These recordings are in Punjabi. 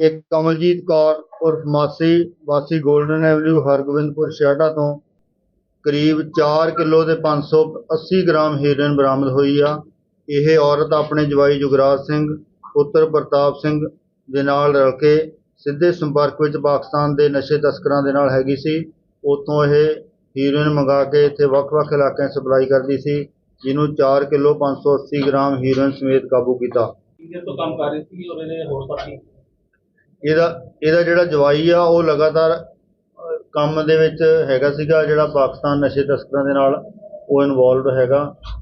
ਇੱਕ ਕਮਲਜੀਤ ਕੌਰ ਉਰਫ ਮਾਸੀ, ਵਾਸੀ ਗੋਲਡਨ ਐਵਨਿਊ ਹਰਗੋਬਿੰਦਪੁਰ ਛਿਆਟਾ ਤੋਂ ਕਰੀਬ 4 ਕਿਲੋ ਤੇ 580 ਗ੍ਰਾਮ ਹੀਰੋਇਨ ਬਰਾਮਦ ਹੋਈ ਆ। ਇਹ ਔਰਤ ਆਪਣੇ ਜਵਾਈ ਜੁਗਰਾਜ ਸਿੰਘ, ਪੁੱਤਰ ਪ੍ਰਤਾਪ ਸਿੰਘ ਦੇ ਨਾਲ ਰਲ ਕੇ ਸਿੱਧੇ ਸੰਪਰਕ ਵਿੱਚ ਪਾਕਿਸਤਾਨ ਦੇ ਨਸ਼ੇ ਤਸਕਰਾਂ ਦੇ ਨਾਲ ਹੈਗੀ ਸੀ। ਉੱਥੋਂ ਇਹ ਹੀਰੋਇਨ ਮੰਗਾ ਕੇ ਇੱਥੇ ਵੱਖ-ਵੱਖ ਇਲਾਕਿਆਂ ਸਪਲਾਈ ਕਰਦੀ ਸੀ, ਜਿਹਨੂੰ 4 ਕਿਲੋ 580 ਗ੍ਰਾਮ ਹੀਰੋਇਨ ਸਮੇਤ ਕਾਬੂ ਕੀਤਾ। ਇਹਦੇ ਤੋਂ ਕੰਮ ਕਰ ਰਹੀ ਸੀ ਔਰ ਇਹਨੇ ਹੋਰ ਸਾਥੀ ਇਹਦਾ ਇਹਦਾ ਜਿਹੜਾ ਜਵਾਈ ਆ ਉਹ ਲਗਾਤਾਰ ਕੰਮ ਦੇ ਵਿੱਚ ਹੈਗਾ ਸੀਗਾ ਜਿਹੜਾ ਪਾਕਿਸਤਾਨ ਨਸ਼ੇ ਤਸਕਰਾਂ ਦੇ ਨਾਲ ਉਹ ਇਨਵੋਲਵਡ ਹੈਗਾ।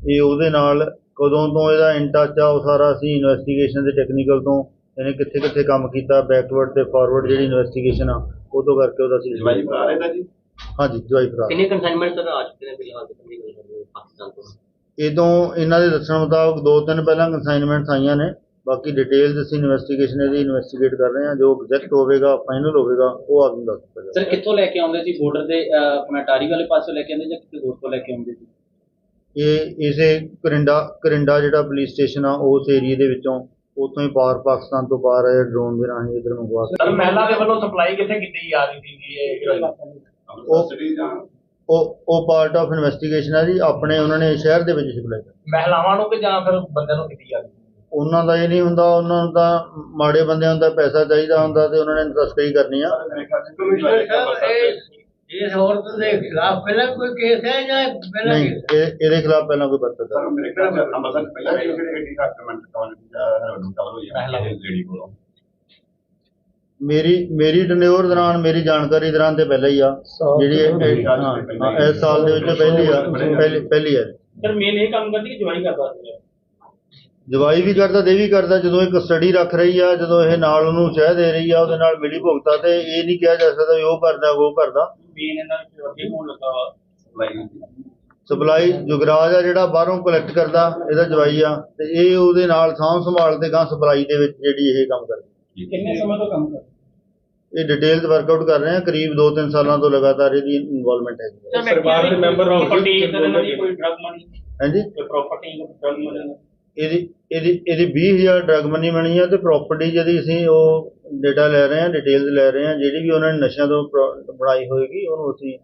ਇਹ ਉਹਦੇ ਨਾਲ ਕਦੋਂ ਤੋਂ ਇਹਦਾ ਇਨ ਟੱਚ ਆ ਉਹ ਸਾਰਾ ਅਸੀਂ ਇਨਵੈਸਟੀਗੇਸ਼ਨ ਦੇ ਟੈਕਨੀਕਲ ਤੋਂ ਇਹਨੇ ਕਿੱਥੇ ਕਿੱਥੇ ਕੰਮ ਕੀਤਾ ਬੈਕਵਰਡ ਤੇ ਫਾਰਵਰਡ ਜਿਹੜੀ ਇਨਵੈਸਟੀਗੇਸ਼ਨ ਆ ਉਹ ਤੋਂ ਕਰਕੇ ਉਹਦਾ ਅਸੀਂ ਜਵਾਈ ਭਰਾ ਇਹਦਾ ਜੀ? ਹਾਂਜੀ ਜਵਾਈ ਭਰਾ। ਕਿੰਨੇ ਕੰਸਾਈਨਮੈਂਟ ਸਰ ਆ ਚੁੱਕੇ ਨੇ ਫਿਲਹਾਲ ਕੰਦੀ ਗੱਲ ਕਰ ਰਹੇ ਪਾਕਿਸਤਾਨ ਤੋਂ? ਇਹ ਤੋਂ ਇਹਨਾਂ ਦੇ ਦੱਸਣ ਮੁਤਾਬਕ ਦੋ ਤਿੰਨ ਪਹਿਲਾਂ ਕੰਸਾਈਨਮੈਂਟਸ ਆਈਆਂ ਨੇ। ਬਾਕੀ ਡਿਟੇਲਸ ਅਸੀਂ ਇਨਵੈਸਟੀਗੇਸ਼ਨ ਇਹਦੀ ਇਨਵੈਸਟੀਗੇਟ ਕਰ ਰਹੇ ਹਾਂ। ਜੋ ਐਗਜ਼ੈਕਟ ਹੋਵੇਗਾ ਫਾਈਨਲ ਹੋਵੇਗਾ ਉਹ ਆਪ ਨੂੰ ਦੱਸ ਦਿੱਤਾ ਜਾਵੇਗਾ। ਸਰ ਕਿੱਥੋਂ ਲੈ ਕੇ ਆਉਂਦੇ ਸੀ? ਬਾਰਡਰ ਦੇ ਆਪਣਾ ਟਾਰੀ ਵਾਲੇ ਪਾਸੋਂ ਲੈ ਕੇ ਆਉਂਦੇ ਜਾਂ ਕਿਤੇ ਹੋਰ ਤੋਂ ਲੈ ਕੇ ਆਉਂਦੇ ਸੀ? ਇਹ ਇਸੇ ਕਰਿੰਡਾ ਕਰਿੰਡਾ ਜਿਹੜਾ ਪੁਲਿਸ ਸਟੇਸ਼ਨ ਆ ਉਸ ਏਰੀਏ ਦੇ ਵਿੱਚੋਂ ਉੱਥੋਂ ਹੀ ਪਾਰ ਪਾਕਿਸਤਾਨ ਤੋਂ ਪਾਰ ਆਏ ਡਰੋਨ ਦੇ ਰਾਹੀਂ ਇਧਰ ਮੰਗਵਾ ਸਰ ਮਹਿਲਾ ਦੇ ਵੱਲੋਂ ਸਪਲਾਈ ਕਿੱਥੇ ਕੀਤੀ ਜਾ ਰਹੀ ਸੀ ਇਹ? ਉਹ- ਉਹ ਉਹ ਪਾਰਟ ਆਫ ਇਨਵੈਸਟੀਗੇਸ਼ਨ ਹੈ ਜੀ। ਆਪਣੇ ਉਹਨਾਂ ਨੇ ਸ਼ਹਿਰ ਦੇ ਵਿੱਚ ਸਪਲਾਈ ਕਰ ਮਹਿਲਾਵਾਂ ਨੂੰ ਕਿ ਜਾਂ ਫਿਰ ਬੰਦਿਆਂ ਨੂੰ ਕੀਤੀ ਜਾ ਰਹੀ ਉਹਨਾਂ ਦਾ ਇਹ ਨਹੀਂ ਹੁੰਦਾ ਉਹਨਾਂ ਨੂੰ ਤਾਂ ਮਾੜੇ ਬੰਦਿਆਂ ਨੂੰ ਤਾਂ ਪੈਸਾ ਚਾਹੀਦਾ ਹੁੰਦਾ ਤੇ ਉਹਨਾਂ ਨੇ ਤਸਕਰੀ ਕਰਨੀ ਆ। ਕਮਿਸ਼ਨਰ ਸਾਹਿਬ ਇਹ ਇਸ ਔਰਤ ਦੇ ਖਿਲਾਫ ਪਹਿਲਾਂ ਕੋਈ ਕੇਸ ਹੈ ਜਾਂ ਪਹਿਲਾਂ ਨਹੀਂ ਇਹ- ਇਹਦੇ ਖਿਲਾਫ ਪਹਿਲਾਂ ਕੋਈ ਪਰਚਾ ਦਰਜ ਮੇਰੇ ਖਿਆਲ ਚ ਅੰਮ੍ਰਿਤਸਰ ਚ ਪਹਿਲਾਂ ਵੀ ਕਿਹੜੀ ਕਿਹੜੀ ਡਾਕੂਮੈਂਟ ਕਵਰ ਹੋਈ ਹੈ ਲੇਡੀ ਕੋਲੋਂ। ਮੇਰੀ ਮੇਰੀ ਟਨਿਓਰ ਦੌਰਾਨ ਮੇਰੀ ਜਾਣਕਾਰੀ ਦੌਰਾਨ ਤੇ ਪਹਿਲਾਂ ਹੀ ਆ ਜਿਹੜੀ ਇਹ- ਇਹ- ਹਾਂ। ਹਾਂ, ਇਸ ਸਾਲ ਦੇ ਵਿੱਚ ਪਹਿਲੀ ਆ ਪਹਿਲੀ ਪਹਿਲੀ ਆ। ਸਰ ਮੇਨ ਇਹ ਕੰਮ ਕਰਦੀ ਕਿ ਜਵਾਈ ਕਰਦਾ ਸੀ? ਜਵਾਈ ਵੀ ਕਰਦਾ ਇਹ ਵੀ ਕਰਦਾ ਜਦੋਂ ਇੱਕ ਸਟੱਡੀ ਰੱਖ ਰਹੀ ਆ ਜਦੋਂ ਇਹ ਨਾਲ ਉਹਨੂੰ ਚਾਹ ਦੇ ਰਹੀ ਆ ਉਹਦੇ ਨਾਲ ਮਿਲੀ ਭੁਗਤਾ ਤੇ ਇਹ ਨਹੀਂ ਕਿਹਾ ਜਾ ਸਕਦਾ ਵੀ ਉਹ ਕਰਦਾ ਉਹ ਕਰਦਾ। ਮੇਨ ਇਹਨਾਂ ਵਿੱਚ ਅੱਗੇ ਹੋਣ ਲੱਗਾ ਵਾ ਸਪਲਾਈ ਸਪਲਾਈ ਜੁਗਰਾਜ ਆ ਜਿਹੜਾ ਬਾਹਰੋਂ ਕਲੈਕਟ ਕਰਦਾ ਇਹਦਾ ਜਵਾਈ ਆ ਤੇ ਇਹ ਉਹਦੇ ਨਾਲ ਸਾਂਭ ਸੰਭਾਲ ਤੇ ਗਾਂ ਸਪਲਾਈ ਦੇ ਵਿੱਚ ਜਿਹੜੀ ਇਹ ਕੰਮ ਕਰਦੀ। ਕਿੰਨੇ ਸਮੇਂ ਤੋਂ ਕੰਮ ਕਰ ਇਹ ਡਿਟੇਲਸ ਵਰਕਆਊਟ ਕਰ ਰਹੇ ਆ ਕਰੀਬ 2-3 ਸਾਲਾਂ ਤੋਂ ਲਗਾਤਾਰ ਇਹਦੀ ਇਨਵੋਲਵਮੈਂਟ ਹੈ ਪਰਿਵਾਰ ਦੇ ਮੈਂਬਰ ਹੋਣਗੇ ਪ੍ਰੋਪਰਟੀ ਇਹਨਾਂ ਦੀ ਕੋਈ ਡਰਗ ਮਨੀ ਹਾਂਜੀ? ਕੋਈ ਪ੍ਰਾਪਰਟੀ ਡਰਗ ਮਨੀ ਇਹਦੀ ਇਹਦੀ ਇਹਦੀ 20000 ਡਰਗ ਮਨੀ ਬਣੀ ਆ ਤੇ ਪ੍ਰਾਪਰਟੀ ਜਿਹੜੀ ਅਸੀਂ ਉਹ ਡੇਟਾ ਲੈ ਰਹੇ ਹਾਂ ਡਿਟੇਲਸ ਲੈ ਰਹੇ ਹਾਂ ਜਿਹੜੀ ਵੀ ਉਹਨਾਂ ਨੇ ਨਸ਼ਿਆਂ ਤੋਂ ਪ੍ਰੋ- ਬਣਾਈ ਹੋਏਗੀ ਉਹਨੂੰ ਅਸੀਂ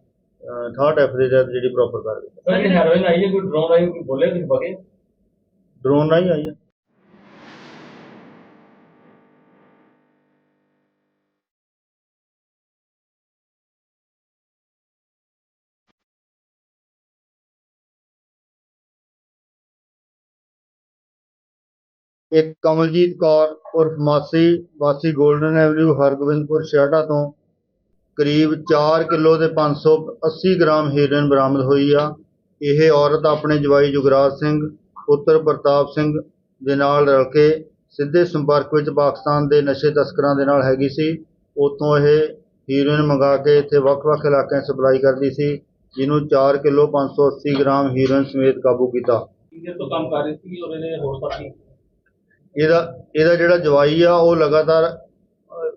ਥਰਡ ਐਫ ਦੇ ਤਹਿਤ ਜਿਹੜੀ ਪ੍ਰੋਪਰ ਕਰ ਦਿੱਤੀ। ਸਰ ਇਹ ਹੈਰੋਇਨ ਆਈ ਹੈ ਕੋਈ ਡਰੋਨ ਆਈ ਕੋਈ ਬੋਲੇ ਕੁਝ ਬਗੇ ਡਰੋਨ ਨਹੀਂ ਆਈ ਆ ਇੱਕ ਕਮਲਜੀਤ ਕੌਰ ਉਰਫ ਮਾਸੀ, ਵਾਸੀ ਗੋਲਡਨ ਐਵਨਿਊ ਹਰਗੋਬਿੰਦਪੁਰ ਛਿਆਟਾ ਤੋਂ ਕਰੀਬ 4 ਕਿਲੋ ਤੇ 580 ਗ੍ਰਾਮ ਹੀਰੋਇਨ ਬਰਾਮਦ ਹੋਈ ਆ। ਇਹ ਔਰਤ ਆਪਣੇ ਜਵਾਈ ਜੁਗਰਾਜ ਸਿੰਘ, ਪੁੱਤਰ ਪ੍ਰਤਾਪ ਸਿੰਘ ਦੇ ਨਾਲ ਰਲ ਕੇ ਸਿੱਧੇ ਸੰਪਰਕ ਵਿੱਚ ਪਾਕਿਸਤਾਨ ਦੇ ਨਸ਼ੇ ਤਸਕਰਾਂ ਦੇ ਨਾਲ ਹੈਗੀ ਸੀ। ਉੱਥੋਂ ਇਹ ਹੀਰੋਇਨ ਮੰਗਾ ਕੇ ਇੱਥੇ ਵੱਖ-ਵੱਖ ਇਲਾਕਿਆਂ 'ਚ ਸਪਲਾਈ ਕਰਦੀ ਸੀ, ਜਿਹਨੂੰ 4 ਕਿਲੋ 580 ਗ੍ਰਾਮ ਹੀਰੋਇਨ ਸਮੇਤ ਕਾਬੂ ਕੀਤਾ। ਇਹਦੇ ਤੋਂ ਕੰਮ ਕਰ ਰਹੀ ਸੀ ਔਰ ਇਹਨੇ ਹੋਰ ਸਾਥੀ ਇਹਦਾ ਇਹਦਾ ਜਿਹੜਾ ਜਵਾਈ ਆ ਉਹ ਲਗਾਤਾਰ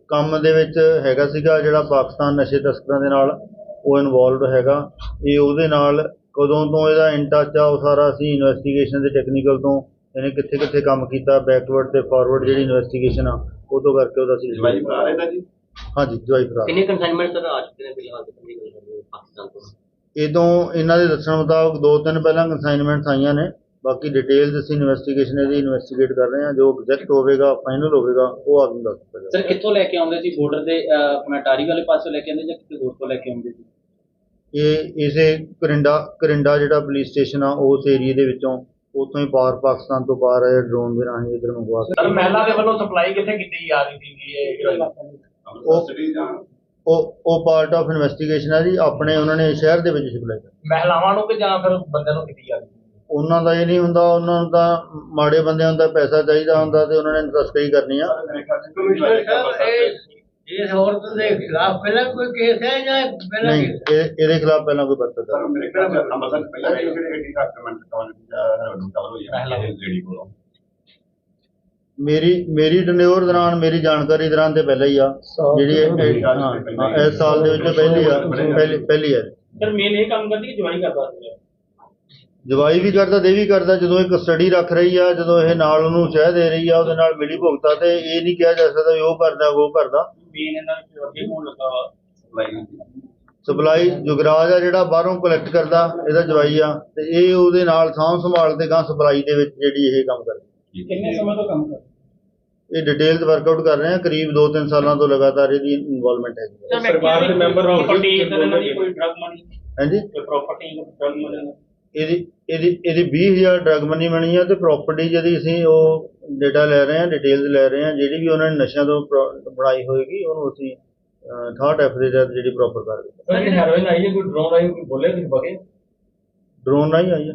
ਕੰਮ ਦੇ ਵਿੱਚ ਹੈਗਾ ਸੀਗਾ ਜਿਹੜਾ ਪਾਕਿਸਤਾਨ ਨਸ਼ੇ ਤਸਕਰਾਂ ਦੇ ਨਾਲ ਉਹ ਇਨਵੋਲਵਡ ਹੈਗਾ। ਇਹ ਉਹਦੇ ਨਾਲ ਕਦੋਂ ਤੋਂ ਇਹਦਾ ਇਨ ਟੱਚ ਆ ਉਹ ਸਾਰਾ ਅਸੀਂ ਇਨਵੈਸਟੀਗੇਸ਼ਨ ਦੇ ਟੈਕਨੀਕਲ ਤੋਂ ਇਹਨੇ ਕਿੱਥੇ ਕਿੱਥੇ ਕੰਮ ਕੀਤਾ ਬੈਕਵਰਡ ਤੇ ਫਾਰਵਰਡ ਜਿਹੜੀ ਇਨਵੈਸਟੀਗੇਸ਼ਨ ਆ ਉਹ ਤੋਂ ਕਰਕੇ ਉਹਦਾ ਅਸੀਂ ਜਵਾਈ ਭਰਾ ਇਹਦਾ ਜੀ? ਹਾਂਜੀ ਜਵਾਈ ਭਰਾ। ਕਿੰਨੇ ਕੰਸਾਈਨਮੈਂਟ ਸਰ ਆ ਚੁੱਕੇ ਨੇ ਫਿਲਹਾਲ ਤੇ ਕੰਦੀ ਗੱਲ ਕਰ ਰਹੇ ਪਾਕਿਸਤਾਨ ਤੋਂ ਇਹ ਤੋਂ ਇਹਨਾਂ ਦੇ ਦੱਸਣ ਮੁਤਾਬਕ ਦੋ ਤਿੰਨ ਪਹਿਲਾਂ ਕੰਸਾਈਨਮੈਂਟਸ ਆਈਆਂ ਨੇ। ਬਾਕੀ ਡਿਟੇਲਸ ਅਸੀਂ ਇਨਵੈਸਟੀਗੇਸ਼ਨ ਇਹਦੀ ਇਨਵੈਸਟੀਗੇਟ ਕਰ ਰਹੇ ਹਾਂ ਜੋ ਐਗਜ਼ੈਕਟ ਹੋਵੇਗਾ ਫਾਈਨਲ ਹੋਵੇਗਾ ਉਹ ਆਪ ਨੂੰ ਦੱਸ ਦਿੱਤਾ ਜਾਵੇਗਾ। ਸਰ ਕਿੱਥੋਂ ਲੈ ਕੇ ਆਉਂਦੇ ਸੀ? ਬਾਰਡਰ ਦੇ ਆਪਣਾ ਟਾਰੀ ਵਾਲੇ ਪਾਸੋਂ ਲੈ ਕੇ ਆਉਂਦੇ ਜਾਂ ਕਿਤੇ ਹੋਰ ਤੋਂ ਲੈ ਕੇ ਆਉਂਦੇ ਸੀ? ਇਹ ਇਸੇ ਕਰਿੰਡਾ ਕਰਿੰਡਾ ਜਿਹੜਾ ਪੁਲਿਸ ਸਟੇਸ਼ਨ ਆ ਉਸ ਏਰੀਏ ਦੇ ਵਿੱਚੋਂ ਉੱਥੋਂ ਹੀ ਪਾਰ ਪਾਕਿਸਤਾਨ ਤੋਂ ਪਾਰ ਆਏ ਡਰੋਨ ਦੇ ਰਾਹੀਂ ਇਧਰ ਮੰਗਵਾ ਕੇ। ਸਰ ਮਹਿਲਾ ਦੇ ਵੱਲੋਂ ਸਪਲਾਈ ਕਿੱਥੇ ਕੀਤੀ ਜਾ ਰਹੀ ਸੀ? ਇਹ ਜਾਂ ਉਹ ਉਹ ਪਾਰਟ ਆਫ ਇਨਵੈਸਟੀਗੇਸ਼ਨ ਹੈ ਜੀ ਆਪਣੇ ਉਹਨਾਂ ਨੇ ਸ਼ਹਿਰ ਦੇ ਵਿੱਚ ਸਪਲਾਈ ਕਰ ਮਹਿਲਾਵਾਂ ਨੂੰ ਕਿ ਜਾਂ ਫਿਰ ਬੰਦਿਆਂ ਨੂੰ ਕੀਤੀ ਜਾ ਰਹੀ ਉਹਨਾਂ ਦਾ ਇਹ ਨਹੀਂ ਹੁੰਦਾ ਉਹਨਾਂ ਨੂੰ ਤਾਂ ਮਾੜੇ ਬੰਦਿਆਂ ਨੂੰ ਤਾਂ ਪੈਸਾ ਚਾਹੀਦਾ ਹੁੰਦਾ ਤੇ ਉਹਨਾਂ ਨੇ ਤਸਕਰੀ ਕਰਨੀ ਆ। ਕਮਿਸ਼ਨਰ ਸਾਹਿਬ ਇਹ ਇਸ ਔਰਤ ਦੇ ਖਿਲਾਫ ਪਹਿਲਾਂ ਕੋਈ ਕੇਸ ਹੈ ਜਾਂ ਪਹਿਲਾਂ ਨਹੀਂ ਇਹ- ਇਹਦੇ ਖਿਲਾਫ ਪਹਿਲਾਂ ਕੋਈ ਪਰਚਾ ਸਰ ਮੇਰੇ ਅੰਮ੍ਰਿਤਸਰ ਪਹਿਲਾਂ ਡਾਕੂਮੈਂਟ ਕਵਰ ਹੋਈ ਹੈ ਕੋਲੋਂ। ਮੇਰੀ ਮੇਰੀ ਟਨਿਓਰ ਦੌਰਾਨ ਮੇਰੀ ਜਾਣਕਾਰੀ ਦੌਰਾਨ ਤੇ ਪਹਿਲਾਂ ਹੀ ਆ। ਜਿਹੜੀ ਇਹ- ਇਹ- ਹਾਂ ਹਾਂ, ਇਸ ਸਾਲ ਦੇ ਵਿੱਚ ਪਹਿਲੀ ਆ ਪਹਿਲੀ ਪਹਿਲੀ ਆ ਸਰ ਮੇਨ ਇਹ ਕੰਮ ਕਰਦੀ ਕਿ ਜਵਾਈ ਕਰਦਾ ਸੀ ਜਵਾਈ ਵੀ ਕਰਦਾ ਦੇ ਵੀ ਕਰਦਾ ਜਦੋਂ ਇਹ ਕਸਟਡੀ ਰੱਖ ਰਹੀ ਆ ਜਦੋਂ ਇਹ ਨਾਲ ਉਹਨੂੰ ਸ਼ਹਿ ਦੇ ਰਹੀ ਆ ਉਹਦੇ ਨਾਲ ਮਿਲੀ ਭੁਗਤਾ ਤੇ ਇਹ ਨਹੀਂ ਕਿਹਾ ਜਾ ਸਕਦਾ ਵੀ ਉਹ ਕਰਦਾ ਉਹ ਕਰਦਾ। ਮੇਨ ਇਹਨਾਂ ਵਿੱਚ ਅੱਗੇ ਹੋਣ ਲੱਗਾ ਵਾ ਸਪਲਾਈ ਸਪਲਾਈ ਜੁਗਰਾਜ ਆ ਜਿਹੜਾ ਬਾਹਰੋਂ ਕਲੈਕਟ ਕਰਦਾ ਇਹਦਾ ਜਵਾਈ ਆ ਤੇ ਇਹ ਉਹਦੇ ਨਾਲ ਸਾਂਭ ਸੰਭਾਲ ਤੇ ਗਾਂ ਸਪਲਾਈ ਦੇ ਵਿੱਚ ਜਿਹੜੀ ਇਹ ਕੰਮ ਕਰਦੀ। ਕਿੰਨੇ ਸਮੇਂ ਤੋਂ ਕੰਮ ਕਰ ਇਹ ਡਿਟੇਲਸ ਵਰਕਆਊਟ ਕਰ ਰਹੇ ਆ ਕਰੀਬ 2-3 ਸਾਲਾਂ ਤੋਂ ਲਗਾਤਾਰ ਇਹਦੀ ਇਨਵੋਲਵਮੈਂਟ ਹੈਗੀ ਹੈ ਪਰਿਵਾਰ ਦੇ ਮੈਂਬਰ ਦੀ ਕੋਈ ਡਰਗ ਮਨੀ ਹਾਂਜੀ? ਕੋਈ ਪ੍ਰਾਪਰਟੀ ਡਰਗ ਮਨੀ ਇਹਦੀ ਇਹਦੀ ਇਹਦੀ 20000 ਡਰਗ ਮਨੀ ਬਣੀ ਆ ਤੇ ਪ੍ਰਾਪਰਟੀ ਜਿਹੜੀ ਅਸੀਂ ਉਹ ਡੇਟਾ ਲੈ ਰਹੇ ਆ ਡਿਟੇਲਸ ਲੈ ਰਹੇ ਆ ਜਿਹੜੀ ਵੀ ਉਹਨਾਂ ਨੇ ਨਸ਼ਿਆਂ ਤੋਂ ਪ੍ਰੋ- ਬਣਾਈ ਹੋਏਗੀ ਉਹਨੂੰ ਅਸੀਂ ਥਰਡ ਐਫ ਦੇ ਤਹਿਤ ਜਿਹੜੀ ਪ੍ਰੋਪਰ ਕਰ ਦਿੱਤਾ। ਸਰ ਹੈਰੋਇਨ ਆਈ ਹੈ ਕੋਈ ਡਰੋਨ ਆਈ ਕੋਈ ਬੋਲੇ ਕੁਝ ਬਗੇ? ਡਰੋਨ ਰਾਹੀਂ ਆਈ ਹੈ।